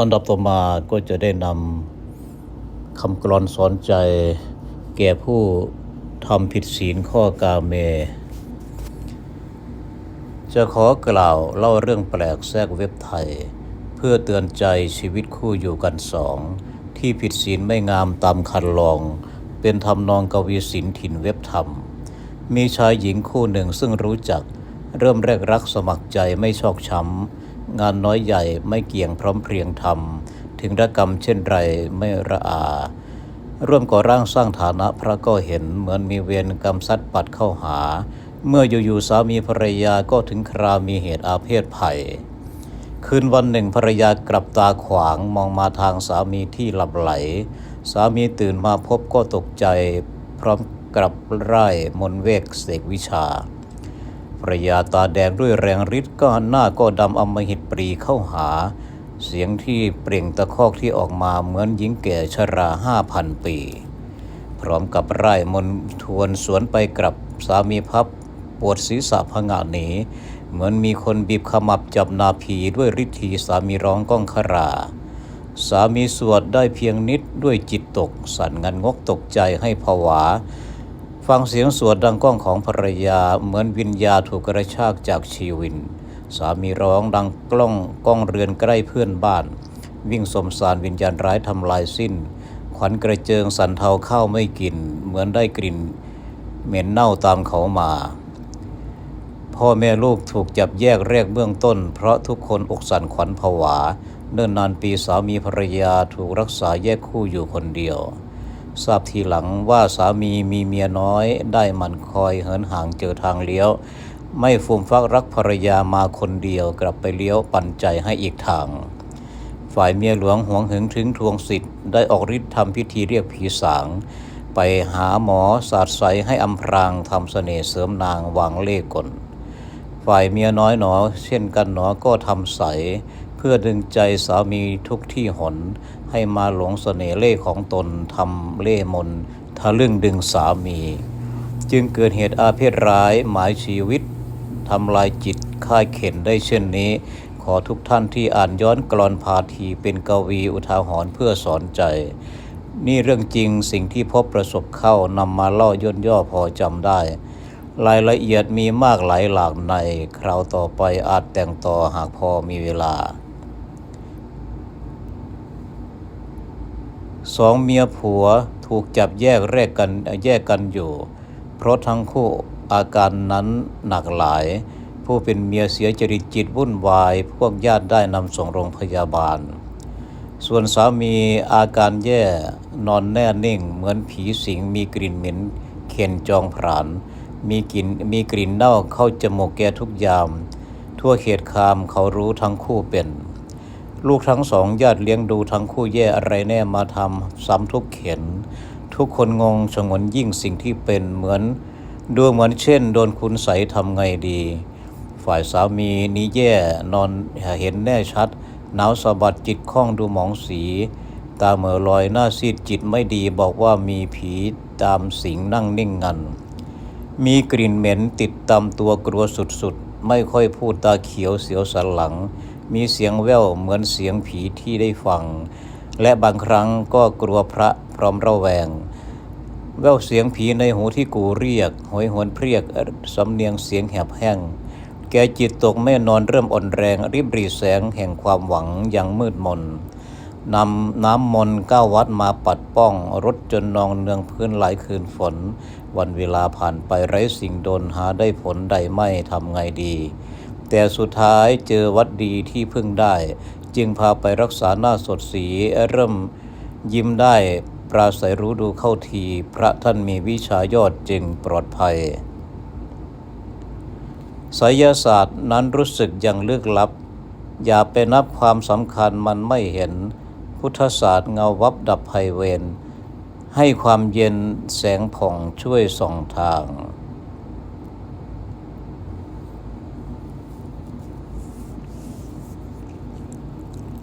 อันดับต่อมาก็จะได้นำคำกลอนสอนใจ แก่ผู้ทำผิดศีลข้อกาเม จะขอกล่าวเล่าเรื่องแปลกแทรกเว็บไทย เพื่อเตือนใจชีวิตคู่อยู่กันสอง ที่ผิดศีลไม่งามตามคันลอง เป็นทำนองกวีศิลถิ่นเว็บธรรม มีชายหญิงคู่หนึ่งซึ่งรู้จัก เริ่มแรกรักสมัครใจไม่ชอกช้ำ งานน้อยใหญ่ไม่เกี่ยงพร้อมเพรียงทำถึงระกรรมเช่นไรไม่ระอา ร่วมก่อร่างสร้างฐานะพระก็เห็นเหมือนมีเวรกรรมซัดปัดเข้าหา เมื่ออยู่ๆสามีภรรยาก็ถึงครามีเหตุอาเพศภัย คืนวันหนึ่งภรรยากลับตาขวางมองมาทางสามีที่หลับไหล สามีตื่นมาพบก็ตกใจ พร้อมกลับไร่มนเวกเสกวิชา ภรรยาตาแดงด้วยแรงฤทธิ์ก็หน้าก็ดำอมหิตปรีเข้าหา เสียงที่เปล่งตะคอกที่ออกมาเหมือนหญิงแก่ชราห้าพันปี พร้อมกับไร่มนทวนสวนไปกลับสามีพับปวดศีรษะพงะหนีเหมือนมีคนบีบขมับจับนาพีด้วยฤทธีสามีร้องก้องครา สามีสวดได้เพียงนิดด้วยจิตตก สั่นงันงกตกใจให้ผวา ฟังเสียงสวดดังก้องของภรรยาเหมือนวิญญาถูกกระชากจากชีวิน สามีร้องดังกล้องก้องเรือนใกล้เพื่อนบ้าน วิ่งสมสารวิญญาณร้ายทำลายสิ้น ขวัญกระเจิงสันเทาข้าวไม่กิน เหมือนได้กลิ่น เหม็นเน่าตามเขามา พ่อแม่ลูกถูกจับแยกแรกเบื้องต้น เพราะทุกคนอกสั่นขวัญผวา เนิ่นนานปีสามีภรรยาถูกรักษาแยกคู่อยู่คนเดียว ทราบทีหลังว่าสามีมีเมียน้อย ได้มันคอยเหินห่างเจอทางเลี้ยว ไม่ฟูมฟักรักภรรยามาคนเดียวกลับไปเลี้ยวปันใจให้อีกทาง ฝ่ายเมียหลวงหวงหึงถึงทวงสิทธิ์ได้ออกฤทธิ์ทำพิธีเรียกผีสาง ไปหาหมอสาดใสให้อำพรางทำเสน่ห์เสริมนางวางเล่กลฝ่ายเมียน้อยหนอ เช่นกันหนอก็ทำใส พื่อดึงใจสามีทุกที่หน ให้มาหลงเสน่ห์เล่ของตนทำเล่มนทะลึ่งดึงสามี จึงเกิดเหตุอาเพศร้ายหมายชีวิตทำลายจิตค่ายเข็นได้เช่นนี้ ขอทุกท่านที่อ่านย้อนกรอนพาทีเป็นกวีอุทาหรณ์เพื่อสอนใจ นี่เรื่องจริงสิ่งที่พบประสบเข้านำมาเล่าย่นย่อพอจำได้รายละเอียดมีมากหลายหลากใน คราวต่อไปอาจแต่งต่อหากพอมีเวลา สองเมียผัวถูกจับแยกแรกกันแยกกันอยู่ เพราะทั้งคู่อาการนั้นหนักหลาย ผู้เป็นเมียเสียจริตจิตวุ่นวาย พวกญาติได้นำส่งโรงพยาบาล ส่วนสามีอาการแย่นอนแน่นิ่ง เหมือนผีสิงมีกลิ่นเหม็นเข็นจองผรานมีกลิ่นมีกลิ่นเน่าเข้าจมูกแกทุกยาม ทั่วเขตคามเขารู้ทั้งคู่เป็น ลูกทั้งสองญาติเลี้ยงดูทั้งคู่แย่อะไรแน่มาทำซ้ำทุกเข็น ทุกคนงงชงนยิ่งสิ่งที่เป็นเหมือน ดูเหมือนเช่น โดนคุณใสทำไงดี ฝ่ายสามีนี้แย่นอนเห็นแน่ชัด หนาวสะบัดจิตคล่องดูหมองสี ตาเหม่อลอยหน้าซีดจิตไม่ดีบอกว่ามีผีตามสิงนั่งนิ่งงัน มีกลิ่นเหม็นติดตามตัวกลัวสุดๆ ไม่ค่อยพูดตาเขียวเสียวสันหลัง มีเสียงแว่วเหมือนเสียงผีที่ได้ฟัง และบางครั้งก็กลัวพระพร้อมระแวง แว่วเสียงผีในหูที่กูเรียกหอยหวนเพียกสำเนียงเสียงแหบแห้ง แกจิตตกไม่นอนเริ่มอ่อนแรง ริบรีแสงแห่งความหวังยังมืดมนนำน้ำมนต์ก้าวัดมาปัดป้องรถจนนองเนืองพื้นหลายคืนฝน วันเวลาผ่านไปไร้สิ่งโดนหาได้ผลใดไม่ทำไงดี แต่สุดท้ายเจอวัดดีที่พึ่งได้ จึงพาไปรักษาหน้าสดสีเริ่มยิ้มได้ปราศัยรู้ดูเข้าที พระท่านมีวิชายอดจึงปลอดภัยไสยศาสตร์นั้นรู้สึกยังลึกลับ อย่าไปนับความสำคัญมันไม่เห็น พุทธศาสตร์เงาวับดับภัยเวรให้ความเย็นแสงผ่องช่วยส่องทาง